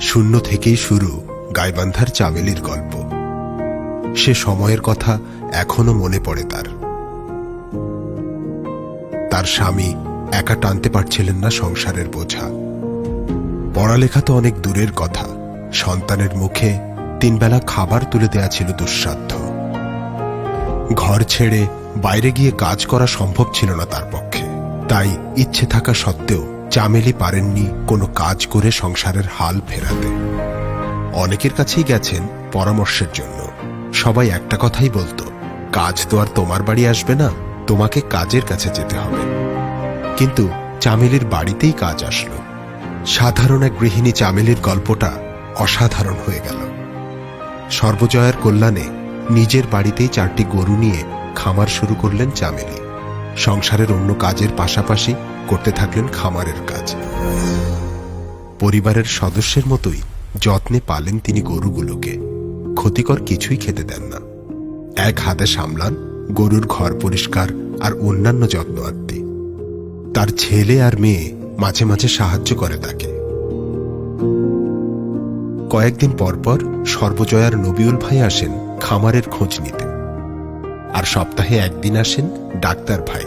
শূন্য থেকেই শুরু গাইবান্ধার চামেলির গল্প। সে সময়ের কথা এখনও মনে পড়ে তার। তার স্বামী একা টানতে পারছিলেন না সংসারের বোঝা। পড়ালেখা তো অনেক দূরের কথা। সন্তানের মুখে তিনবেলা খাবার তুলে দেয়া ছিল দুঃসাধ্য। ঘর ছেড়ে বাইরে গিয়ে কাজ করা সম্ভব ছিল না তার পক্ষে। তাই ইচ্ছে থাকা সত্ত্বেও চামেলি পারেননি কোনো কাজ করে সংসারের হাল ফেরাতে। অনেকের কাছেই গেছেন পরামর্শের জন্য। সবাই একটা কথাই বলতো, কাজ তো আর তোমার বাড়ি আসবে না, তোমাকে কাজের কাছে যেতে হবে। কিন্তু চামেলির বাড়িতেই কাজ আসলো। সাধারণ এক গৃহিণী চামেলির গল্পটা অসাধারণ হয়ে গেল। সর্বজয়ার কল্যাণে নিজের বাড়িতেই চারটি গরু নিয়ে খামার শুরু করলেন চামেলি। সংসারের অন্য কাজের পাশাপাশি করতে থাকলেন খামারের কাজ। পরিবারের সদস্যের মতোই যত্নে পালেন তিনি গরুগুলোকে। ক্ষতিকর কিছুই খেতে দেন না। এক হাতে সামলান, গরুর ঘর পরিষ্কার আর অন্যান্য যত্ন আত্মি তার ছেলে আর মেয়ে মাঝে মাঝে সাহায্য করে তাকে। কয়েকদিন পরপর সর্বজয়ার নবিউল ভাই আসেন খামারের খোঁজ নিতে। আর সপ্তাহে একদিন আসেন ডাক্তার ভাই।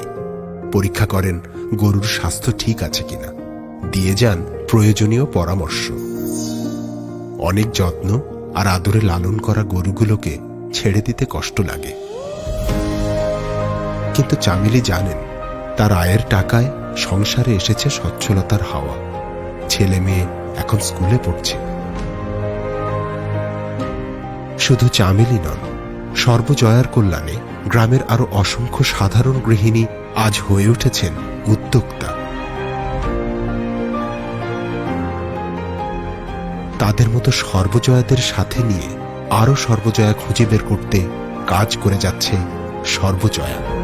পরীক্ষা করেন গরুর স্বাস্থ্য ঠিক আছে কিনা। দিয়ে যান প্রয়োজনীয় পরামর্শ। অনেক যত্ন আর আদরে লালন করা গরুগুলোকে ছেড়ে দিতে কষ্ট লাগে। কিন্তু চামেলি জানেন, তার আয়ের টাকায় সংসারে এসেছে সচ্ছলতার হাওয়া। ছেলে মেয়ে এখন স্কুলে পড়ছে। শুধু চামেলি নন, সর্বজয়ার কল্যাণে গ্রামের আরও অসংখ্য সাধারণ গৃহিণী আজ হয়ে উঠেছেন উদ্যোক্তা। তাদের মতো সর্বজয়াদের সাথে নিয়ে আরও সর্বজয়া খুঁজে বের করতে কাজ করে যাচ্ছে সর্বজয়া।